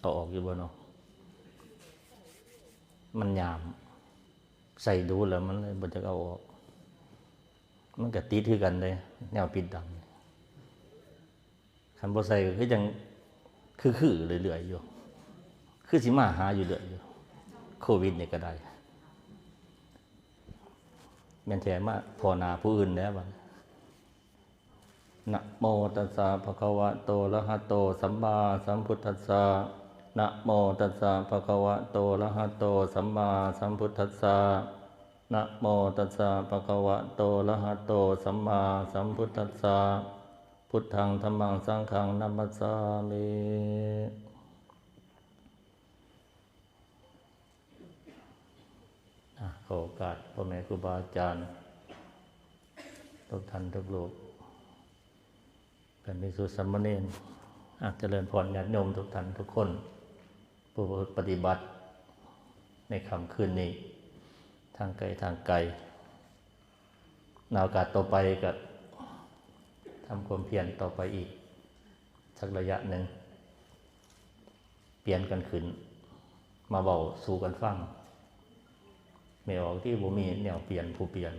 เอาออกอยู่บ่เนาะมันยาม ใส่ดูแล้วมันเลยบ่จะเอาออก มันก็ติดคือกันเลย แนวปิดดังคันบ่ใส่ก็คือยังคือๆเรื่อยๆอยู่ คือสิมาหาอยู่เรื่อยอยู่ โควิดนี่ก็ได้แม่นแท้มาพอนาผู้อื่นแล้วบัดนะโมตัสสะภะคะวะโต อะระหะโต สัมมาสัมพุทธัสสะ นะโมตัสสะภะคะวะโตอะระหะโตสัมมาสัมพุทธัสสะนะโมตัสสะภะคะวะโตอะระหะโตสัมมาสัมพุทธัสสะพุทธังธัมมังสังฆังนัมมัสสามิอะขอโอกาสพ่อแม่ครูบาอาจารย์ทุกท่านทุกลูกเป็นมิสุสัมมเนนอะเจริญพรญาติโยมทุกท่านทุกคน ผู้ปฏิบัติในคำคืนนี้ ทางไกลทางไกลนาโอกาสต่อไปก็ทำความเพียรต่อไปอีก สักระยะหนึ่ง เปลี่ยนกันขึ้น มาเบาสู่กันฟังไม่ออกที่บ่มีแนวเปลี่ยนผู้เปลี่ยน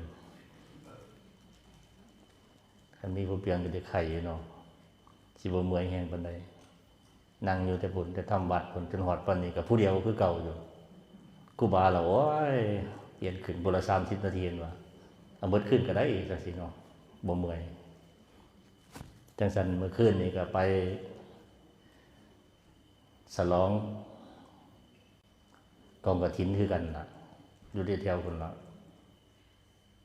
คันมีผู้เปลี่ยนก็จะไข่อยู่เนาะสิบ่เมื่อยแห้งปานใด นั่งอยู่แต่ผลแต่ทำวัดผลจนหอดปานนี้กับผู้เดียวคือเก่าอยู่ครูบาเราโอ้ยเปลี่ยนขึ้นบุละสามสิบนาทีนว่าเอาเบิดขึ้นก็ได้อีกจังซี่เนาะบ่เมื่อยจังสันเมื่อคืนนี่ก็ไป สลองกองกระถินคือกันละอยู่ที่แถวคนละ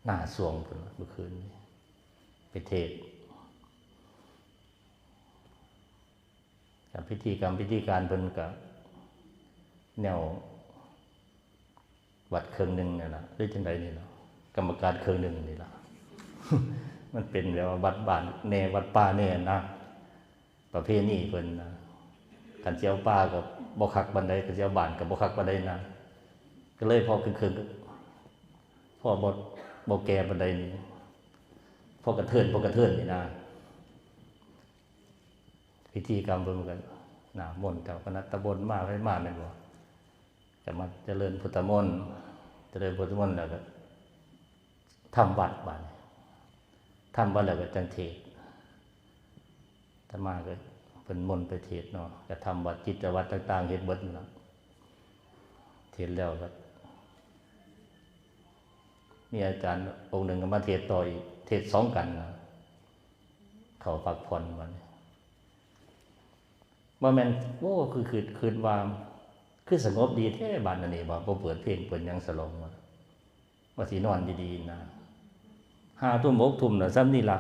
หน้าสวงคนละเมื่อคืนนี้ไปเทศ กับพิธีกรรมพิธีการเพิ่นกับแนววัดเครื่องหนึ่งนี่ยนะหรือจังใดนี่เนาะกรรมการเครื่องหนึ่งนี่ละมันเป็นแบบว่าวัดบ้านแน่วัดป่าแน่นะประเภทนี้เพิ่นนะกันเจียวป่ากับบ่คักบันไดกันเจียวบ้านกับบ่คักบันไดนะก็เลยพอคือคือพ่อบดบแกบันไดนี่พ่อกระเทินพ่อกระเทินนี่นะ พิธีกรรมรวมกันหนามนต์แต่คณะตำบลมาให้มากเนี่ยบ่จะมาเจริญพุทธมนต์เจริญพุทธมนต์แล้วก็ทำวัดบ้านทำวัดแล้วก็จังเทศถ้ามาก็เป็นมนต์ไปเทศเนาะจะทำวัดจิตวัดต่างๆเฮ็ดเบิดนั่นะเทศแล้วก็มีอาจารย์องค์หนึ่งก็มาเทศต่ออีกเทศสองกันนะเขาพักผ่อนวัน ว่าแมนโอ้คือคือคืนวาม คือสงบดีแท้บานนั่นนี่บ่บ่เปิดเพลงเปิดยังสลงว่าว่าสินอนดีๆนะห้าทุ่มหกทุ่มน่ะซ้ำนี่ละ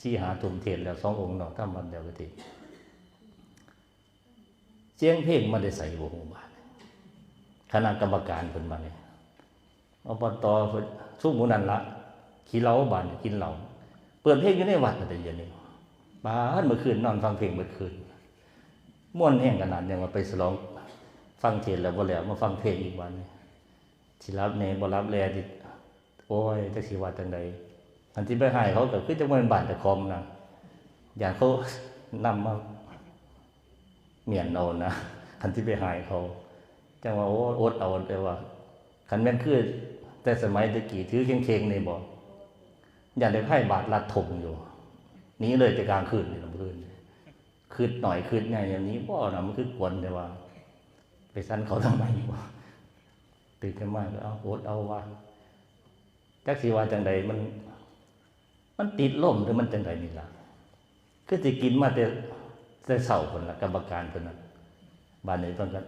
สี่หาทุ่มเทศแล้วสององค์เนาะทำวันเดียวก็ทีเสียงเพลงมาได้ใส่บ่ฮู้บาดคณะกรรมการเพิ่นมาเนี่ยอบตเพิ่นสู้หมูนันละขี้เหล้าบานกินเหล้าเปิดเพลงอยู่ในวัดนั่นแต่เย็นนี่บ้านเมื่อคืนนอนฟังเพลงเมื่อคืน ม่วนแห้งขนาดยังว่าไปสลองฟังเทศแล้วบ่แล้วมาฟังเพลงอีกวันนี้สิรับแหน่บ่รับแลดิโอ้ยจักสิว่าจังใดอันที่ไปให้เขาก็คือจังว่าเป็นบ้านต่คอมนะอย่างเขานำมาเมียนเอานะอันที่ไปให้เขาจังว่าโอ้อดเอาแต่ว่าขันแม่นคือแต่สมัยตะกี้ถือเข่งๆในบ่อย่างได้ไพ่บาทลัดถมอยู่นี้เลยแต่กลางคืนนี่ลำคืน คืดหน่อยคืดไงอย่างนี้บ่นะมันคือกวนแต่ว่า ไปสั้นเขาทำไมวะตื่นขึ้นมาก็เอาอดเอาว่าจักสีว่าจังใดมัน มันติดล่มหรือมันจังใดนี่ล่ะคือสิกินมาแต่แต่เสาคนละกรรมการคนนั้นบ้านนี้ต้องกัน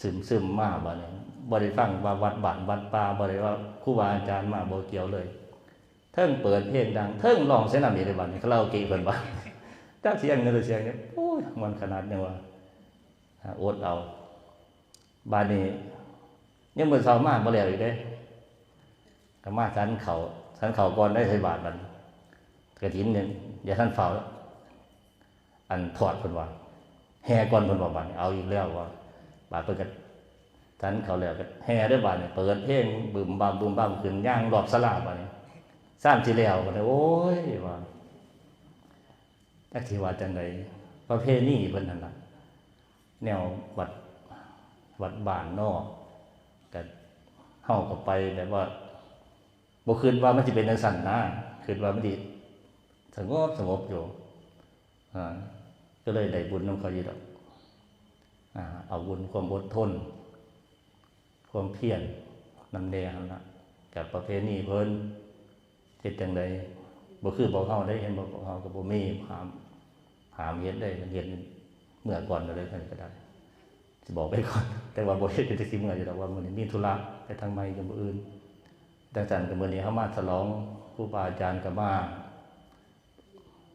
ซึมซึมมากบ่เนี่ยบ่ได้ฟังว่าวัดบ้านวัดป่าบ่ได้ว่าครูบาอาจารย์มาโบเกี่ยวเลย เทิงเปิดเพลงดัง เทิงร้องเส้นนำนี่ได้บัดนี้คาราโอเกะเพิ่นว่า จักเสียงเงินหรือเสียงเนี่ยโอ้ยมันขนาดเนี้ว่าอ่าอดเอาบัดนี้ยังมื้อเช้ามาบ่แล้วอีกเด้กมาสันเขาสันเขาก่อนได้ใส่บาทมันกระถินเนี่ยอย่าท่านเฝ้าอันถอดเพิ่นว่าแห่ก่อนเพิ่นว่าบันเอาอีกแล้วว่า บาดเปิดกันทันเขาแล้วก็แห่ได้บาดเนี่ยเปิดเพลงบึมบ้ามบึมบ้ามขึ้นย่างรอบสลาบาดเนี่ยสร้างทีแล้วก็เลยโอ้ยว่า จักสิว่าจังไดประเพณีเพิ่นนั่นล่ะแนววัดวัดบ้านนอกก็เฮาก็ไปแบบว่าบ่คิดว่ามันสิเป็นจังซั่นนะคิดว่ามันสิสงบสงบอยู่อ่าก็เลยได้บุญนำเขาอยู่ดอกอ่าเอาบุญความอดทน ความเพียรนำแดงนั่นล่ะกับประเพณีเพิ่นเฮ็ดจังได บ่คือบ่เฮาได้เห็นบ่เฮาก็บ่มีหามหามเฮ็ดได้เฮ็ดเมื่อก่อนก็เลยเพิ่นก็ได้สิบอกไปก่อน แต่ว่าบ่เฮ็ดอยู่ที่สิเมื่ออยู่ดอกว่ามื้อนี้มีธุระไปทางใหม่กับมื้ออื่นดังนั้นก็มื้อนี้เฮามาฉลองครูบาอาจารย์ก็มา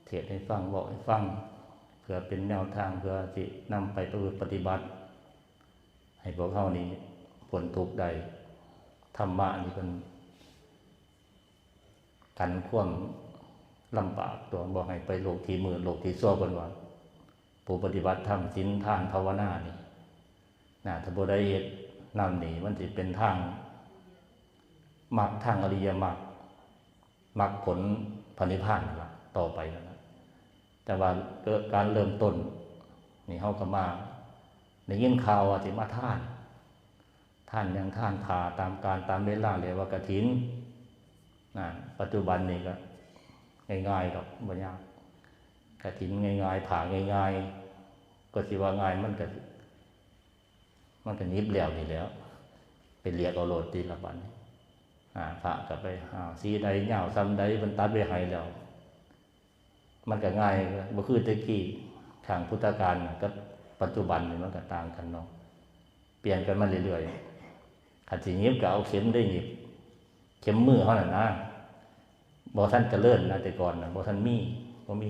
เทศให้ฟังบอกให้ฟังเพื่อเป็นแนวทางเพื่อสินำไปประพฤติปฏิบัติ ให้พวกเฮานี้พ้นทุกข์ได้ธรรมะนี่เป็นกันความ ลำบากตัวบอกให้ไปโลกที่มือโลกที่ซ่วเพิ่นว่าผู้ปฏิบัติธรรมศีลทานภาวนานี่นะถ้าบุได้เฮ็ดนำหนีมันสิเป็นทางมักทางอริยมรรคมักผลพระนิพานละต่อไปนั่นนะแต่ว่าเกิดการเริ่มต้น นี่เฮาก็มาได้ยินข่าวว่าสิมาท่าน ท่านยังท่านผ่าตามการตามเวลาเรียกว่ากฐินนะปัจจุบันนี่ก็ ง่ายๆดอกบ่ยากกฐินง่ายๆผ่าง่ายๆก็สิว่าง่ายมันก็มันก็นิบแล้วนี่แล้วไปเรียกเอาโลดตีละบันอ่าพระก็ไปหาสีใดเหยาซ้ำใดมันตัดไปให้แล้ว มันก็ง่ายบ่คือตะกี้ทางพุทธกาลน่ะกับปัจจุบันนี่มันก็ต่างกันเนาะเปลี่ยนกันมาเรื่อยๆขัดสิหยิบก็เอาเข็มได้หยิบ เข็มมือเขาน่ะนะ บ่ท่านเจริญนะแต่ก่อนนะบ่ท่านมีบ่มี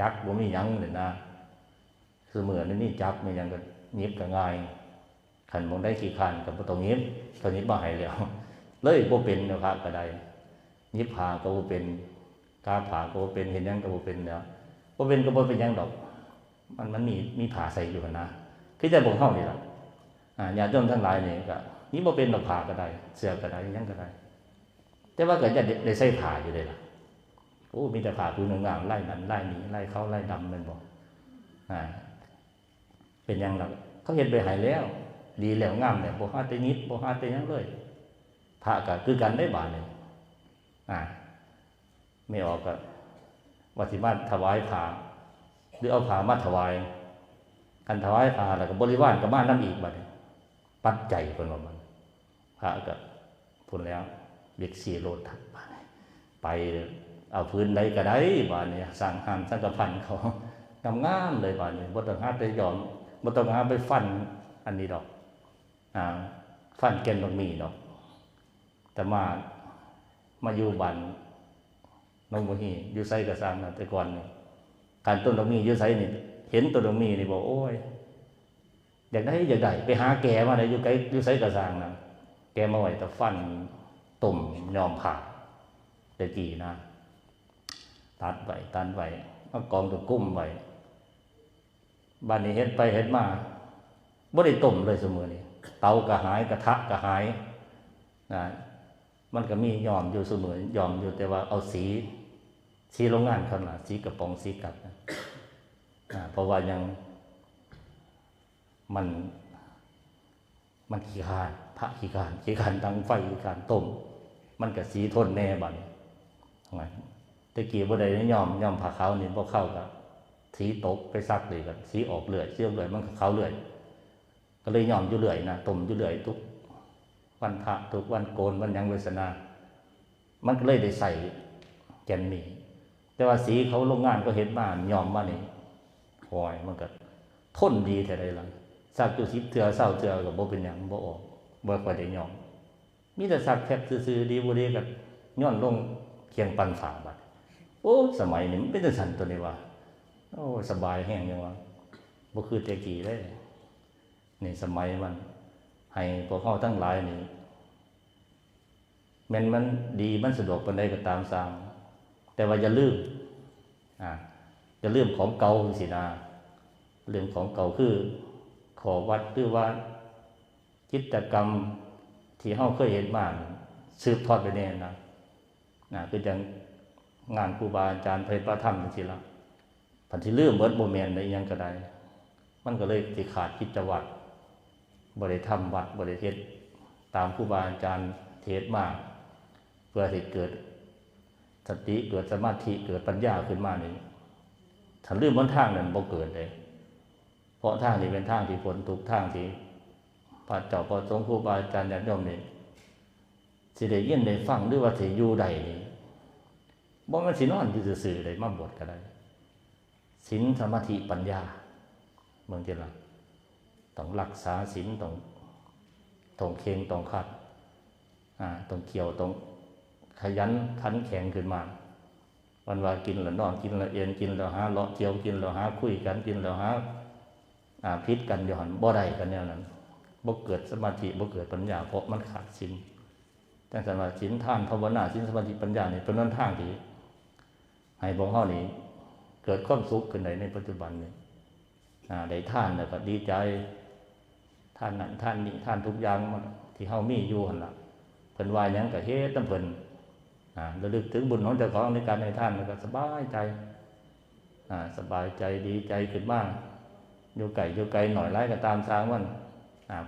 จักบ่มียังเลยนะเหมือนนี่จักมีหยังก็ยิบก็ง่ายขันมองได้กี่ขันกับตรงนี้ตอนนี้บ่หายแล้ว เลยบ่เป็นเนะครับก็ได้ยิบผาก็บ่เป็นกาผาก็บ่เป็นเห็นยังก็บ่เป็นแล้วบ่เป็นก็บ่เป็นยังดอก มันมันมีมีผาใส่อยู่นะคือจะบอกเฮานี่ล่ะอ่าญาติโยมทั้งหลายนี่ก็นี่บ่เป็นดอกผาก็ได้ เสือก็ได้ยังก็ได้ แต่ว่าเก็จะได้ใส่ผ้าอยู่เลยล่ะโอ้มีแต่ผ้าผืนงามไล่นั้นไล่นี้ไล่เขาไล่ดำแม่นบ่อ่าเป็นยังล่ะเขาเฮ็ดไปให้แล้ว ดีแล้วงามแล้วบ่ฮาแต่นิดบ่ฮาแต่หยังเลยพระก็คือกันได้บาดนี่อ่าไม่ออกก็ว่าสิมาถวายผ้าหรือเอาผ้ามาถวายกันถวายผ้าแล้วก็บริวารก็มานํอีกบัดนี้ปัจจัยเพิ่นว่ามันพระก็พุ่นแล้ว เด็กสี่โลทัดบาดนี้ไปเอาพื้นใดก็ได้บาดนี้สร้างหานสังกพันเขางามๆเลยบาดนี้บ่ต้องหาไปยอมบต้องหาไปฟันอันนี้ดอกอ่าฟันแกนบางมีเนาะแต่มามาอยู่บันน้องบ่ฮีอยู่ไสกระซังนะแต่ก่อนนี่การต้นดอกมีอยู่ไสนี่เห็นต้นดอกมีนี่บอกโอ้ยอยากได้อยากได้ไปหาแกมาได้อยู่ไกลอยู่ไสกระซังนะแกมาไหวแต่ฟัน ตุ่มยอมผ่าแต่กี่นะตัดไว้ตัดไว้เอากองตัวกุ้มไว้บ้านนี้เฮ็ดไปเฮ็ดมาบ่ได้ต้มเลยเสมอนี่เตาก็หายกระทะก็หายนะมันก็มียอมอยู่เสมอยอมอยู่แต่ว่าเอาสี สีโรงงานเขาน่ะสีกระป๋องสีกัดนะเพราะว่ายังมัน มันขี้ขานพระขี้ขานขี้ขานตั้งไฟขี้ขานต้ม มันก็สีทนแน่บัดนี้ทำไมตะกี้บ่ได้ยอมยอมผ้าเขานี่บ่เข้ากับสีตกไปซักเลยกันสีออกเลือดสีออกเลือดมันก็ขาเลือดก็เลยยอมอยู่เรื่อยนะต้มอยู่เรื่อยทุกวันพระทุกวันโกนวันยังเวสนา มันก็เลยได้ใส่แกนนี่แต่ว่าสีเขาโรงงานก็เห็นมานยอมมานี่หอยมันก็ทนดีแต่ใดล่ะสักจุสิบเถื่อเศร้าเถื่อกับบ่เป็นหยังบ่ออกบ่ค่อยได้ยอม มีแต่สักแคบซื่อๆดีบ่ดีกับย้อนลงเคียงปันฝาบัดโอ้สมัยนี้มันเป็นจังซั่นตัวนี้ว่าโอ้สบายแห้งจังว่าบ่คือแต่กี้เลยนี่สมัยมัน ให้พวกเขาทั้งหลายนี่แมันมันดีมันสะดวกปานใดก็ตามสร้าง แต่ว่าอย่าลืมอ่าอย่าลืมของเก่าสินะเรื่องของเก่าคือ ขอวัดคือว่ากิจกรรม ที่เฮาเคยเห็นมาสืบทอดไปแน่นะนะคือจังงานครูบาอาจารย์เพลประธรรมจังซี่ล่ะพันสิลืมเบิร์ดบ่แม่นได้ยังก็ได้ มันก็เลยสิขาดกิจวัตรบริธรรมวัดบริเทศตามครูบาอาจารย์เทศมาก เพื่อให้เกิดสติเกิดสมาธิเกิดปัญญาขึ้นมานี่ถ้าลืมมันทางนั้นบ่เกิดเลย เพราะทางนี้เป็นทางที่ผลทุกทางที่ พระเจ้าประสงค์ครูบาอาจารย์ญาติโยมนี่สิได้ยินได้ฟังหรือว่าสิอยู่ใดนี่บ่มันสินอนอยู่ซื่อๆเลยมาบวชก็ได้ศีลสมาธิปัญญาเมืองเจริญต้องรักษาศีลต้องต้องเคงต้องขัดอ่าต้องเกี่ยวต้องขยันขันแข็งขึ้นมาวันว่ากินแล้วนอนกินแล้วเอ็นกินแล้วหาเลาะเจียวกินแล้วหาคุยกันกินแล้วหาอ่าพิษกันยู่หันบ่ได้กันแนวนั้น บ่เกิดสมาธิบ่เกิดปัญญาเพราะมันขาดศีลจังซั่นว่าศีลทานภาวนาศีลสมาธิปัญญาเนี่ยเป็นหนทางที่ให้พวกเฮานี่เกิดความสุขขึ้นได้ในปัจจุบันเนี้อ่าได้ทานแล้วก็ดีใจท่านนั้นท่านนี้ท่านทุกอย่างมันที่เฮามีอยู่หั่นล่ะเพิ่นว่าหยังก็เฮ็ดนำเพิ่นอ่าระลึกถึงบุญของเจ้าของในการให้ทานแล้วก็สบายใจอ่าสบายใจดีใจขึ้นมากอยู่ไก่อยู่ไกลหน่อยไล่ก็ตามสร้างมันอ่า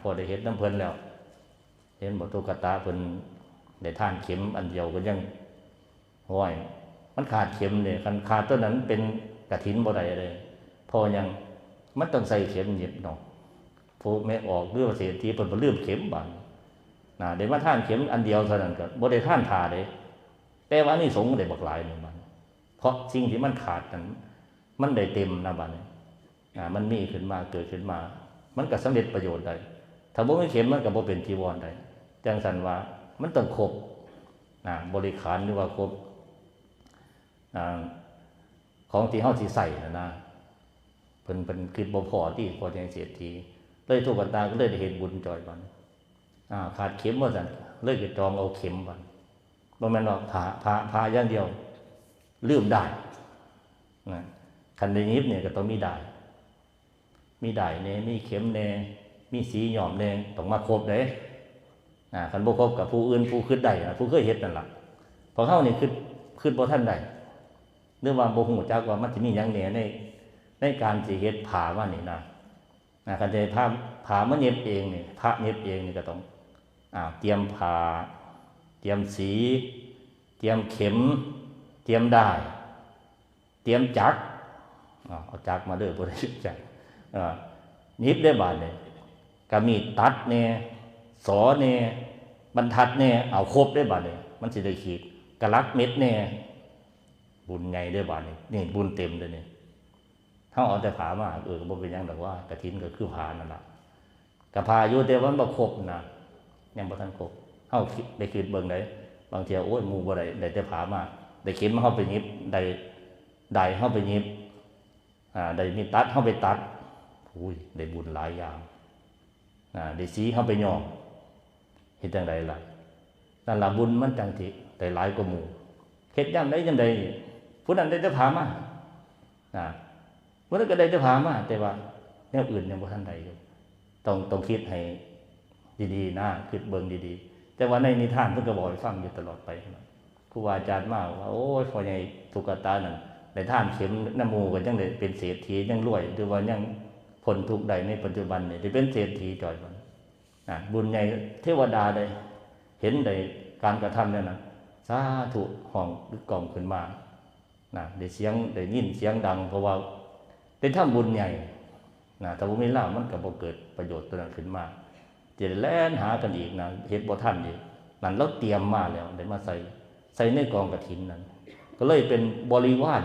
พอได้เห็นน้ำเพลินแล้ว เห็นบอกตุกตาเพลินได้ท่านเข็มอันเดียวก็ยังห้อย มันขาดเข็มเนี่ยคันขาดต้นนั้นเป็นกระถินบ่ได้เลย พอยังมันต้องใส่เข็มหยิบเนาะผู้แม่ออกเรื่องเสียทีเพิ่นบ่ลืมเข็มบานนะได้มาท่านเข็มอันเดียวเท่านั้นก็บ่ได้ท่านทาเลยแต่ว่านี่สงได้บักหลายหนึ่งบัดเพราะสิ่งที่มันขาดนั้นมันได้เต็มนะบัดนี้อ่ามันมีขึ้นมาเกิดขึ้นมา มันก็สำเร็จประโยชน์ได้ถ้าบ่มีเข็มมันก็บ่เป็นจีวรได้จังสันว่า มันต้องครบอ่าบริขารหรือว่าครบของที่เฮาสิใส่นะนะเพิ่นเพิ่นคิดบ่พอที่พอจังเสียทีเลยทุกกันตาก็เลยได้เห็นบุญจอยบันอ่าขาดเข็มว่าซั่นเลยก็จองเอาเข็มบันบ่แม่นว่าผ่าผ่าผ่าอย่างเดียวลืมได้นะคันได้ยิบเนี่ยก็ต้องมีได้ มีได้เนมีเข็มเนมีสีหย่อมเนต้องมาครบเด้อ่าคันบ่ครบกับผู้อื่นผู้คิดได้นะผู้เคยเฮ็ดนั่นล่ะพอเข้านี่คิดคิดบ่ทันได้หรือว่าบ่ฮู้จักว่ามันสิมีหยังแหน่ในในการสิเฮ็ดผ้ามานี่นะอ่าคันจะผ้าผ้ามาเย็บเองนี่พระเย็บเองนี่ก็ต้องอ่าเตรียมผ้าเตรียมสี เตรียมเข็ม เตรียมได้ายเตรียมจักเอาจักมาเด้อบ่ได้จัก รอ่ายิบได้บาทเนี่ยก็มีตัดเนี่ยสอเนี่ยบรรทัดเนี่ยเอาครบได้บาทเนี่ยมันสิได้ขีดกระลักเม็ดเนี่ยบุญไงได้บาทเนี่ยนี่บุญเต็มเลยเนี่ยถ้าเอาแต่ผามาเออก็บ่เป็นยังดอกว่ากระถินก็คือผานั่นแหละกระพาอยู่แต่ว่ามันบ่ครบนะยังบ่ทันครบเฮาคิดได้คิดเบิ่งได้บางเทีโอ้ยหมู่บ่ได้ได้แต่ผามาได้เข็มมาเฮาไปยิบได้ได้เฮาไปยิบอ่าได้มีตัดเฮาไปตัด อุ้ยได้บุญหลายอย่างนะได้สีเข้าไปยอมเฮ็ดจังไดล่ะนั่นละบุญมันจังที่ได้หลายกว่าหมู่เฮ็ดยามใดจังใดผู้นั้นได้แต่ผามานะผู้นั้นก็ได้แต่ผามาแต่ว่าแนวอื่นยังบ่ทันได้อยู่ต้องต้องคิดให้ดีๆนะคิดเบิ่งดีๆ แต่ว่าในนิทานเพิ่นก็บอกให้ฟังอยู่ตลอดไปครูบาอาจารย์มาว่าโอ้ยพ่อใหญ่ตุกตานั่นได้ท่านเข็มน้ำมูก็จังได้เป็นเศรษฐียังรวยหรือว่ายัง ผลทุกข์ใดในปัจจุบันเนี่ยที่เป็นเศรษฐีจอยมันนะบุญใหญ่เทวดาได้เห็นได้การกระทำเนี่ยนะสาธุห้องหรือกล่องขึ้นมานะได้เสียงได้ยินเสียงดัง เพราะว่าได้ทำบุญใหญ่นะแต่ว่าไม่ล่ามันก็บ่เกิดประโยชน์ตัวนั้นขึ้นมาจะได้แล่นหากันอีกนะเฮ็ดบ่ทันอีกนั่นเราเตรียมมาแล้วได้มาใส่ใส่ในกองกระถินนั้น ก็เลยเป็นบริวาร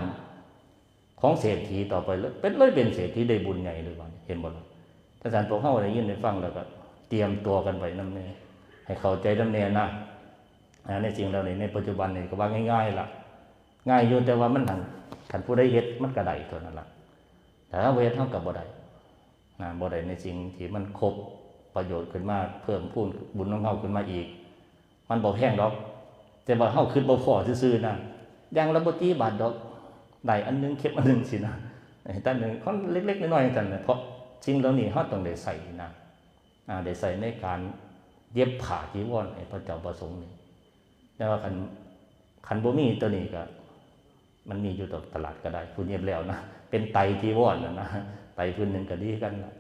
ของเศรษฐีต่อไปเลยเป็นเลยเป็นเศรษฐีได้บุญใหญ่เลยวันเห็นบ่ล่ะถ้าสารพวกเข้าได้ยินได้ฟังแล้วก็ เตรียมตัวกันไปน้ำเนยให้เข้าใจน้ำเนยนะอ่าในจริงแล้วนี่ในปัจจุบันนี่ก็ว่าง่ายๆล่ะ ง่ายอยู่แต่ว่ามันหันขันผู้ได้เฮ็ดมันก็ไดเท่านั้นล่ะแต่ถ้าเฮ็ดเท่ากับบ่ได้นะบ่ได้ในสิ่งที่มันครบประโยชน์ขึ้นมาเพิ่มพูนบุญของเฮาขึ้นมาอีก มันบ่แพงดอก แต่ว่าเฮาคิดบ่พอซื่อๆนะย่างละบ่ตีบาทดอก ได้อันหนึงเข็มอันหนึงสินะไอ้ตั้นหนึ่งเขาเล็กๆน้อยๆกันนะเพราะสิ่งเหล่านี้เขาต้องได้ใส่นะได้ใส่ในการเย็บผ้าจีวรให้พระเจ้าประสงค์นี่แต่ว่าคันคันบ่มีตัวนี้ก็ มันมีอยู่ตตลาดก็ได้ คุณเย็บแล้วนะเป็นไตจีวรนะนะไปพื้นหนึ่งก็ดีกันนะ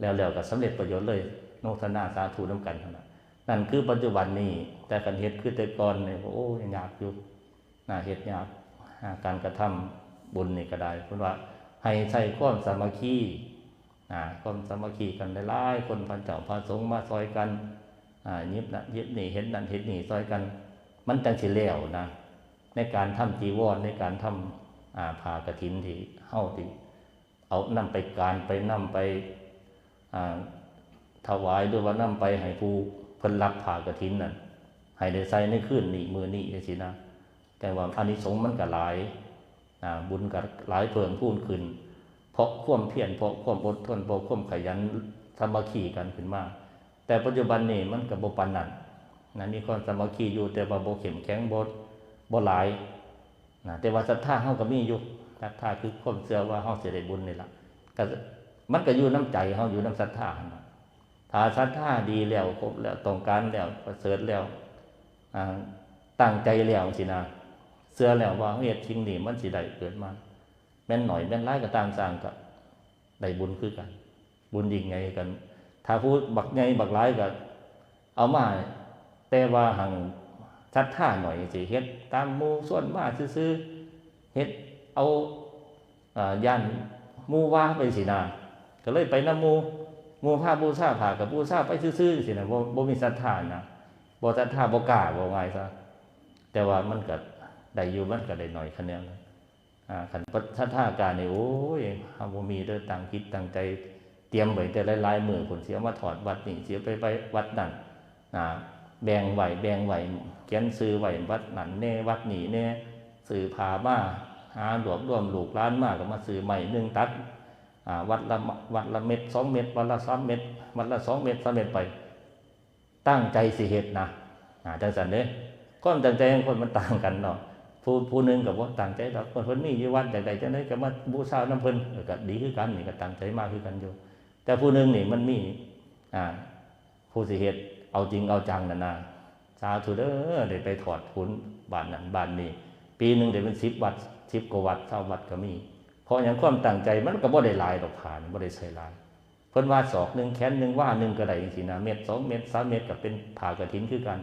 แล้วแล้วก็สำเร็จประโยชน์เลยโนทนาสาธุน้ำกันนั้นนั่นคือปัจจุบันนี้ แต่กันเฮ็ดคือแต่ก่อนเนี่ยโอ้ยยากอยู่น่าเฮ็ดยากการกระทำ บุญนี่ก็ได้เพราะว่าให้ใช้ความสามัคคีอ่าความสามัคคีกันหลายๆคนพันเจ้าพระสงฆ์มาซอยกันอ่ายิบนะยิบนี่เห็นนั่นเห็นนี่ซอยกัน มันจังสิแล้วนะในการทำจีวรในการทำอ่าผ่ากระถินที่เฮาที่เอานำไปการไปนำไปอ่าถวายด้วยว่านำไปให้ผู้เพิ่นรับผ่ากระถินนั่นให้ได้ใส่ในคืนนี้มือนี้จังซี่นะแต่ว่าอานิสงส์มันก็หลาย บุญก็หลายเพิ่มพูนขึ้น เพราะควมเพียรเพราะควมอดทนเพราะควมขยันสามัคคีกันขึ้นมาก แต่ปัจจุบันนี้มันก็บ่ปานนั้นนะมีความสามัคคีอยู่แต่ว่าบ่เข้มแข็งบ่บ่หลายนะแต่ว่าศรัทธาเฮาก็มีอยู่ศรัทธาคือควมเชื่อว่าเฮาสิได้บุญนี่ละก็มันก็อยู่น้ำใจเฮาอยู่น้ำศรัทธาหั่นน่ะถ้าศรัทธาดีแล้วครบแล้วต้องการแล้วประเสริฐแล้วอ่าตั้งใจแล้วสินะ เชื่อแล้วว่าเฮ็ดสิ่งหนีมันสิได้เกิดมา แม่นหน่อยแม่นร้ายก็ตามสร้างก็ได้บุญคือกัน บุญยิ่งไงกัน ถ้าพูดบักไงบักร้ายก็เอามาแต่ว่าหังชัดท่าหน่อยสิเฮ็ดตามมูส่วนมาซื่อเฮ็ดเอาอย่านมูว่าไปสินาก็เลยไปน้ำมูมูผ้าบูชาผ้ากับบูชาไปซื่อๆสินะบ่บ่มีศรัทธานะบ่ศรัทธาบ่กล้าบ่ง่ายซะแต่ว่ามันก็ ได้อยู่มันก็ได้หน่อยคะแนนอ่าขันพัฒนาการนี่ยโอ้ยฮาบ่มีเด้อตั้งคิดตั้งใจเตรียมไว้แต่หลายๆมือผลเสียมาถอดวัดนี่เสียไปไปวัดนั่นอ่าแบ่งไหวแบ่งไหวเขียนซื้อไหววัดนั่นแน่วัดนี่แน่ซื้อผ้ามาหารวบรวมลูกหลานมาก็มาซื้อใหม่หนึ่งตัดอ่าวัดละวัดละเม็ดสองเม็ดวัดละสามเม็ดวัดละสองเม็ดสามเม็ดไป ตั้งใจสิเฮ็ดนะอ่าจังซั่นเด้ความตั้งใจของคนมันต่างกันเนาะ ผู้ผู้หนึ่งกับว่าต่างใจดอกคนเพิ่นมีอยู่วัดแต่ใดจังไดก็มาบูชาน้ำเพิ่นก็ดีคือกันนี่ก็ตั้งใจมากคือกันอยู่ แต่ผู้หนึ่งนี่มันมีอ่าผู้สิเฮ็ดเอาจริงเอาจังนั่นน่ะสาธุเด้อได้ไปถอดทุนบ้านนั้นบ้านนี้ ปีหนึ่งได้เป็น10วัด10กว่าวัดเท่าวัดก็มี เพราะอย่างความตั้งใจมันก็บ่ได้ลายดอกผ่านบ่ได้ใช้หลายเพิ่นว่าศอกหนึ่งแขนหนึ่งว่าหนึ่งก็ได้จังซี่นะเม็ดสองเม็ดสามเม็ดก็เป็นผ่ากฐินคือกัน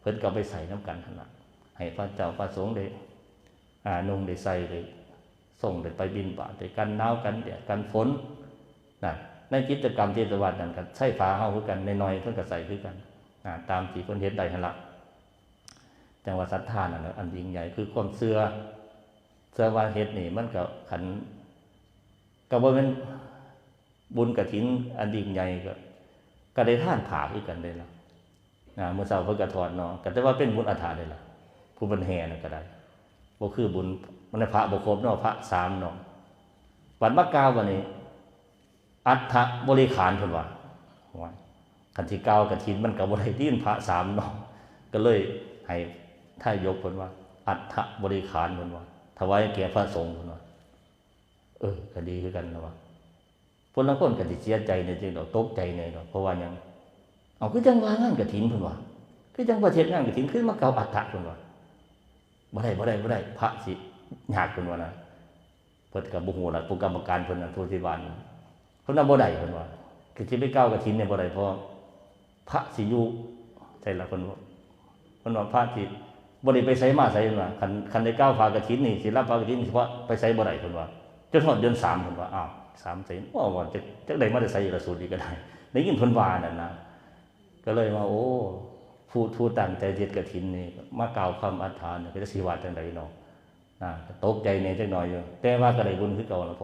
เพิ่นก็ไปใส่น้ำกันหั่นน่ะ ให้พระเจ้าพระสงฆ์ได้อ่านุ่งได้ใส่ได้ส่งได้ไปบินบาตได้กันหนาวกันแดดกันฝนนะในกิจกรรมที่ตวัดนั้นก็ใช้ฟ้าเฮาคือกันในน้อยเพิ่นก็ใส่คือกันตามที่เพิ่นเฮ็ดได้หั่นล่ะจังว่าศรัทธานั่นอันยิ่งใหญ่คือความเชื่อเชื่อว่าเฮ็ดนี่มันก็ขันก็บ่แม่นบุญกฐินอันยิ่งใหญ่ก็ก็ได้ท่านผ่าคือกันได้ล่ะเมื่อเช้าเพิ่นก็ถอดเนาะก็แต่ว่าเป็นบุญอัฐาได้ล่ะ ผู้บรรแห่นั่นก็ได้บ่คือบุญมันพระบ่ครบเนาะพระสามเนาะวัดมะกาวันนี้ อัฐบริขารเพิ่นว่าว่าคันที่เก้ากฐินมันก็บ่ได้ที่พระสามเนาะก็เลยให้ท่ายกเพิ่นว่า อัฐบริขารเพิ่นว่าถวายแก่พระสงฆ์เพิ่นว่าเออก็ดีคือกันนะว่าคนละคนก็สิเสียใจในจริงดอกตกใจในดอกเพราะว่าหยังเอาคือจังว่างานกฐินเพิ่นว่าคือจังประเทศงานกฐินขึ้นมาเกาอัฐะเพิ่นว่า บ่ได้บ่ได้บ่ได้ พระสิยากเพิ่นว่านะเพิ่นก็บ่ฮู้ล่ะผู้กรรมการเพิ่นน่ะผู้ที่บ้านเพิ่นว่าบ่ได้เพิ่นว่าคือสิไปก้าวกฐินเนี่ยบ่ได้เพราะพระสิอยู่ใช่ล่ะเพิ่นว่าเพิ่นว่าพระสิบ่ได้ไปไสมาไสเพิ่นว่าคันคันได้ก้าวฝากฐินนี่สิรับฝากฐินเฉพาะไปไสบ่ได้เพิ่นว่าจนฮอดเดือนสามเพิ่นว่าอ้าวสามไสว่าว่าจะจักได้มาได้ไสละสูตรอีกก็ได้ได้ยินเพิ่นว่านั่นนะก็เลยว่าโอ้ ผู้ผู้ตั้งใจเย็ดกฐินนี่มากล่าวคำอธิษฐานนี่ก็จะสีวาจังไรเนาะนะตกใจในจักหน่อยอยู่แต่ว่าก็ได้บุญคือเก่าล่ะ